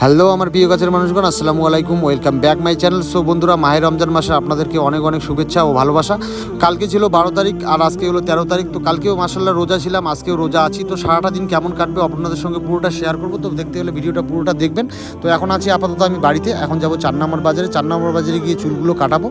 Hello, আমার প্রিয় কাছের মানুষগণ, আসসালামু আলাইকুম, welcome back my channel. So বন্ধুরা, মাহের রমজান মাসে আপনাদেরকে অনেক অনেক শুভেচ্ছা ও ভালোবাসা। কালকে ছিল বারো তারিখ আর আজকে হলো তেরো তারিখ, তো কালকেও মাসাল্লাহ রোজা ছিলাম, আজকেও রোজা আছি। তো সারাটা দিন কেমন কাটবে আপনাদের সঙ্গে পুরোটা শেয়ার করব। তো দেখতে হলে ভিডিওটা পুরোটা দেখবেন। তো এখন আছি আপাতত আমি বাড়িতে, এখন যাব চার নম্বর বাজারে। চার নম্বর বাজারে গিয়ে চুলগুলো কাটাবো।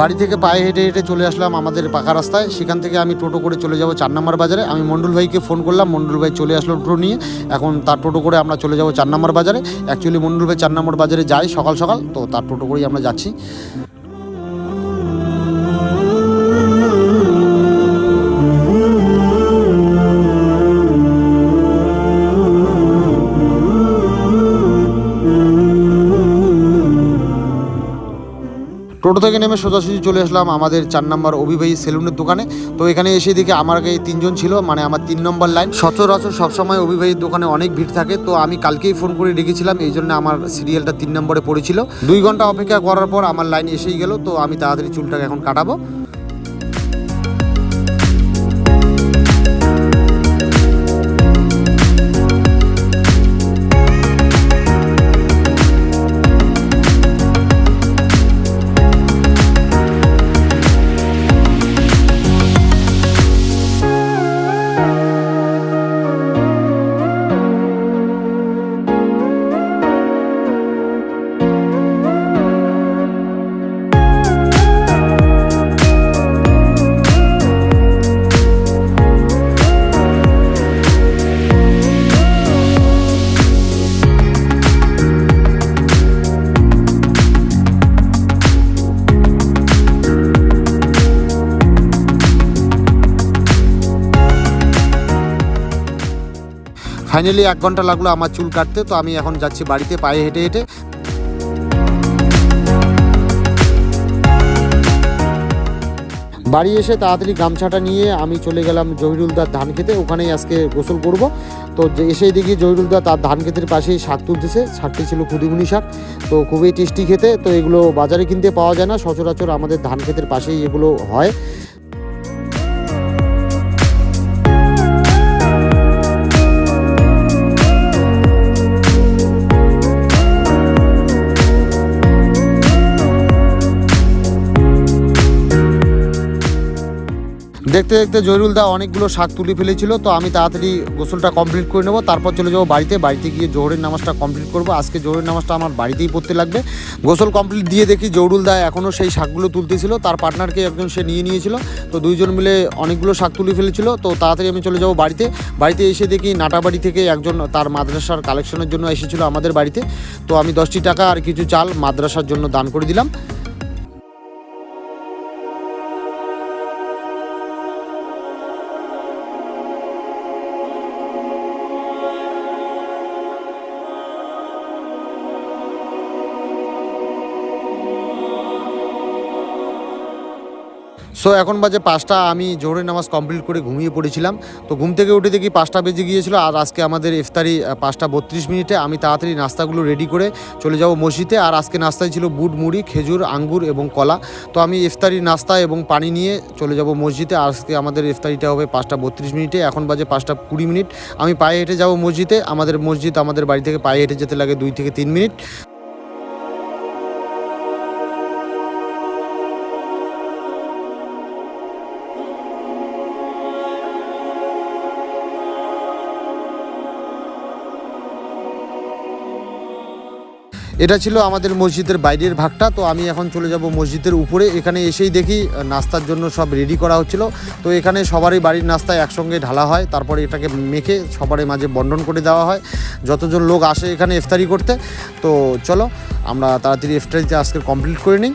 বাড়ি থেকে পায়ে হেঁটে হেঁটে চলে আসলাম আমাদের পাকা রাস্তায়। সেখান থেকে আমি টোটো করে চলে যাব চার নম্বর বাজারে। আমি মণ্ডল ভাইকে ফোন করলাম মণ্ডল ভাই চলে আসলো টোটো নিয়ে। এখন তার টোটো করে আমরা চলে যাব চার নম্বর বাজারে। অ্যাকচুয়ালি মণ্ডল ভাই চার নম্বর বাজারে যাই সকাল সকাল, তো তার টোটো করেই আমরা যাচ্ছি। টোটো থেকে নেমে সোজাসুজি চলে আসলাম আমাদের চার নম্বর অভিবাহী সেলুনের দোকানে। তো এখানে এসে দেখি আমার আগে তিনজন ছিল মানে আমার তিন নম্বর লাইন। সচরাচর সবসময় অভিবাহীর দোকানে অনেক ভিড় থাকে, তো আমি কালকেই ফোন করে ডেকেছিলাম, এই জন্য আমার সিরিয়ালটা তিন নম্বরে পড়েছিল। দুই ঘণ্টা অপেক্ষা করার পর আমার লাইন এসেই গেল, তো আমি তাড়াতাড়ি চুলটাকে এখন কাটাবো। ফাইনালি এক ঘণ্টা লাগল আমার চুল কাটতে, তো আমি এখন যাচ্ছি বাড়িতে পায়ে হেঁটে হেঁটে। বাড়ি এসে তাড়াতাড়ি গামছাটা নিয়ে আমি চলে গেলাম জহিরুলদার ধান খেতে, ওখানেই আজকে গোসল করব। তো এসেই দেখি জহিরুলদা তার ধান ক্ষেতের পাশেই শাক তুলতেছে, শাকটি ছিল খুদিমুনি শাক, তো খুবই টেস্টি খেতে, তো এগুলো বাজারে কিনতে পাওয়া যায় না, সচরাচর আমাদের ধান ক্ষেতের পাশেই এগুলো হয়। দেখতে দেখতে জহিরুল দা অনেকগুলো শাক তুলে ফেলেছিল, তো আমি তাড়াতাড়ি গোসলটা কমপ্লিট করে নেব, তারপর চলে যাব বাড়িতে। বাড়িতে গিয়ে জোহরের নামাজটা কমপ্লিট করব। আজকে জোহরের নামাজটা আমার বাড়িতেই পড়তে লাগবে। গোসল কমপ্লিট দিয়ে দেখি জহুরুল দা এখনও সেই শাকগুলো তুলতেছিল, তার পার্টনারকে একজন সে নিয়ে নিয়েছিল। তো দুইজন মিলে অনেকগুলো শাক তুলে ফেলেছিল, তো তাড়াতাড়ি আমি চলে যাব বাড়িতে। বাড়িতে এসে দেখি নাটাবাড়ি থেকে একজন তার মাদ্রাসার কালেকশনের জন্য এসেছিল আমাদের বাড়িতে। তো আমি দশটি টাকা আর কিছু চাল মাদ্রাসার জন্য দান করে দিলাম। সো এখন বাজে পাঁচটা, আমি জোহরের নামাজ কমপ্লিট করে ঘুমিয়ে পড়েছিলাম। তো ঘুম থেকে উঠে দেখি পাঁচটা বেজে গিয়েছিল, আর আজকে আমাদের ইফতারি পাঁচটা বত্রিশ মিনিটে। আমি তাড়াতাড়ি নাস্তাগুলো রেডি করে চলে যাব মসজিদে, আর আজকে নাস্তায় ছিল বুট, মুড়ি, খেজুর, আঙ্গুর এবং কলা। তো আমি ইফতারি, নাস্তা এবং পানি নিয়ে চলে যাব মসজিদে আজকে আমাদের ইফতারিটা হবে পাঁচটা বত্রিশ মিনিটে। এখন বাজে পাঁচটা কুড়ি মিনিট। আমি পায়ে হেঁটে যাব মসজিদে, আমাদের মসজিদ আমাদের বাড়ি থেকে পায়ে হেঁটে যেতে লাগে দুই থেকে তিন মিনিট। এটা ছিল আমাদের মসজিদের বাইরের ভাগটা, তো আমি এখন চলে যাব মসজিদের উপরে। এখানে এসেই দেখি নাস্তার জন্য সব রেডি করা হচ্ছিল। তো এখানে সবারই বাড়ির নাস্তা একসঙ্গে ঢালা হয়, তারপরে এটাকে মেখে সবারই মাঝে বন্টন করে দেওয়া হয়। যতজন লোক আসে এখানে ইফতারি করতে, তো চলো আমরা তাড়াতাড়ি ইফতারিতে আজকে কমপ্লিট করে নিই।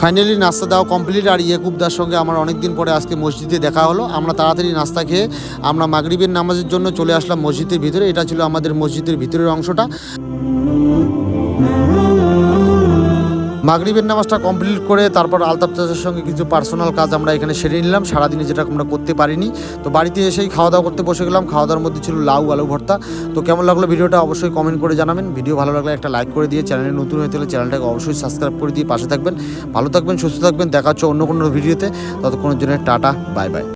ফাইনালি নাস্তা দেওয়া কমপ্লিট আর ইয়েকুবদার সঙ্গে আমার অনেক দিন পরে আজকে মসজিদে দেখা হলো। আমরা তাড়াতাড়ি নাস্তা খেয়ে আমরা মাগরিবের নামাজের জন্য চলে আসলাম মসজিদের ভিতরে। এটা ছিল আমাদের মসজিদের ভিতরের অংশটা। মাগরিবের নামাজটা কমপ্লিট করে তারপর আলতাফ চাচার সঙ্গে কিছু পার্সোনাল কাজ আমরা এখানে সেরে নিলাম। সারাদিনে যেটা আমরা করতে পারিনি। তো বাড়িতে এসেই খাওয়া দাওয়া করতে বসে গেলাম। খাওয়া দাওয়ার মধ্যে ছিল লাউ, আলু ভর্তা। তো কেমন লাগল ভিডিওটা অবশ্যই কমেন্ট করে জানাবেন। ভিডিও ভালো লাগলে একটা লাইক করে দিয়ে চ্যানেলে নতুন হয়ে থাকলে চ্যানেলটাকে অবশ্যই সাবস্ক্রাইব করে দিয়ে পাশে থাকবেন। ভালো থাকবেন, সুস্থ থাকবেন। দেখা হচ্ছে অন্য কোনো ভিডিওতে ততক্ষণের জন্য টাটা বাই বাই